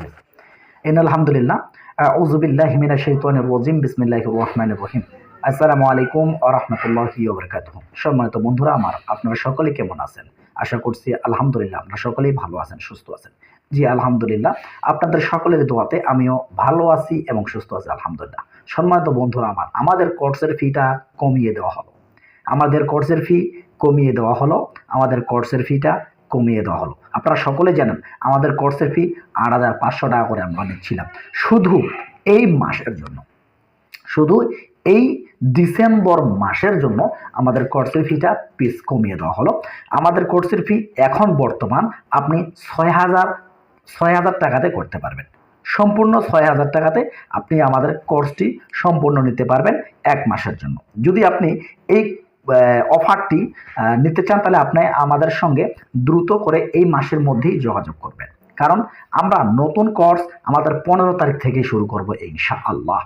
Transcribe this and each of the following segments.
আলাইকুম সম্মানিত বন্ধুরা আমার, আপনারা সকলে কেমন আছেন? আশা করছি আলহামদুলিল্লাহ আপনারা সকলেই ভালো আছেন, সুস্থ আছেন। জি, আলহামদুলিল্লাহ, আপনাদের সকলের দোয়াতে আমিও ভালো আছি এবং সুস্থ আছি, আলহামদুলিল্লাহ। সম্মানিত বন্ধুরা আমার, আমাদের কোর্সের ফিটা কমিয়ে দেওয়া হলো। আমাদের কোর্সের ফি কমিয়ে দেওয়া হলো, আমাদের কোর্সের ফিটা কমিয়ে দেওয়া হলো। আপনারা সকলে জানেন, আমাদের কোর্সের ফি আট হাজার পাঁচশো টাকা করে আমরা নিচ্ছিলাম শুধু এই মাসের জন্য, শুধু এই ডিসেম্বর মাসের জন্য আমাদের কোর্সের ফিটা পিস কমিয়ে দেওয়া হলো। আমাদের কোর্সের ফি এখন বর্তমান আপনি ছয় হাজার ছয় হাজার টাকাতে করতে পারবেন। সম্পূর্ণ ছয় হাজার টাকাতে আপনি আমাদের কোর্সটি সম্পূর্ণ নিতে পারবেন এক মাসের জন্য। যদি আপনি এই অফারটি নিতে চান, তাহলে আপনি আমাদের সঙ্গে দ্রুত করে এই মাসের মধ্যেই যোগাযোগ করবেন। কারণ আমরা নতুন কোর্স আমাদের পনেরো তারিখ থেকে শুরু করব ইনশা আল্লাহ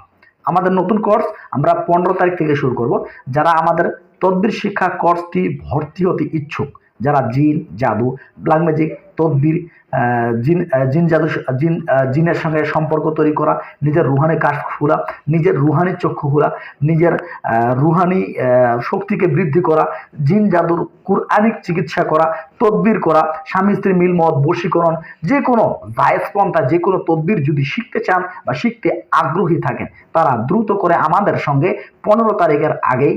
আমাদের নতুন কোর্স আমরা পনেরো তারিখ থেকে শুরু করব। যারা আমাদের তদ্বির শিক্ষা কোর্সটি ভর্তি হতে ইচ্ছুক, যারা জিন, জাদু ব্ল্যাক ম্যাজিক তদ্বির জিন জিন জাদু, জিন জিনের সঙ্গে সম্পর্ক তৈরি করা, নিজের রুহানি কাশ খোলা, নিজের রুহানি চক্ষু খোলা, নিজের রুহানি শক্তিকে বৃদ্ধি করা, জিন জাদুর কুরআনিক চিকিৎসা করা, তদবির করা, স্বামী স্ত্রী মিলমত বশীকরণ, যে কোনো জায়জপন্থা যে কোনো তদবির যদি শিখতে চান বা শিখতে আগ্রহী থাকেন, তারা দ্রুত করে আমাদের সঙ্গে পনেরো তারিখের আগেই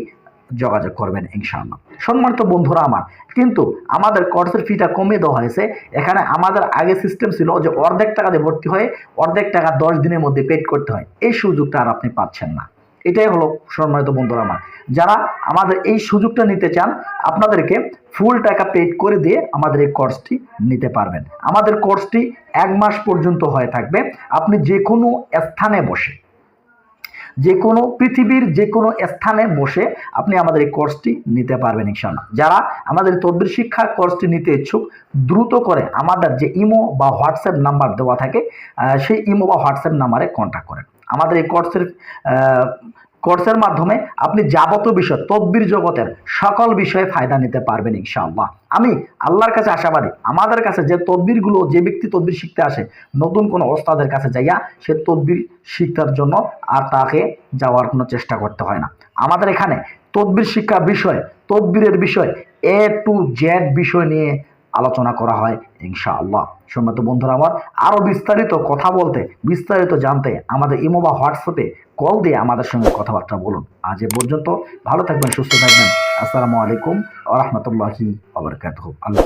যোগাযোগ করবেন, ইনশাআল্লাহ। সম্মানিত বন্ধুরা আমার, কিন্তু আমাদের কোর্সের ফিটা কমিয়ে দেওয়া হয়েছে। এখানে আমাদের আগে সিস্টেম ছিল যে অর্ধেক টাকা দিয়ে ভর্তি হয়ে অর্ধেক টাকা দশ দিনের মধ্যে পেড করতে হয়। এই সুযোগটা আর আপনি পাচ্ছেন না। এটাই হলো সম্মানিত বন্ধুরা আমার। যারা আমাদের এই সুযোগটা নিতে চান, আপনাদেরকে ফুল টাকা পেড করে দিয়ে আমাদের এই কোর্সটি নিতে পারবেন। আমাদের কোর্সটি এক মাস পর্যন্ত হয়ে থাকবে। আপনি যে কোনো স্থানে বসে যে কোনো পৃথিবীর যে কোনো স্থানে বসে আপনি আমাদের এই কোর্সটি নিতে পারবেন ইনশাল্লাহ যারা আমাদের তদ্বির শিক্ষার কোর্সটি নিতে ইচ্ছুক, দ্রুত করে আমাদের যে ইমো বা হোয়াটসঅ্যাপ নাম্বার দেওয়া থাকে সেই ইমো বা হোয়াটসঅ্যাপ নাম্বারে কন্ট্যাক্ট করেন। আমাদের এই কোর্সের কোর্সের মাধ্যমে আপনি যাবতীয় বিষয়, তদ্বির জগতের সকল বিষয়ে ফায়দা নিতে পারবেন ইনশাআল্লাহ। আমি আল্লাহর কাছে আশাবাদী, আমাদের কাছে যে তদ্বিরগুলো, যে ব্যক্তি তদ্বির শিখতে আসে, নতুন কোনো ওস্তাদের কাছে যাইয়া সে তদ্বির শিক্ষার জন্য আর তাকে যাওয়ার কোনো চেষ্টা করতে হয় না। আমাদের এখানে তদ্বির শিক্ষা বিষয়, তদ্বিরের বিষয় এ টু জেড বিষয় নিয়ে আলোচনা করা হয়, ইনশাআল্লাহ। সম্মত বন্ধুরা আমার আরও বিস্তারিত কথা বলতে, বিস্তারিত জানতে আমাদের ইমো বা হোয়াটসঅ্যাপে কল দিয়ে আমাদের সঙ্গে কথাবার্তা বলুন। আজ এ পর্যন্ত ভালো থাকবেন, সুস্থ থাকবেন। আসসালামু আলাইকুম আ রহমতুল্লাহি আবরকাত আল্লাহ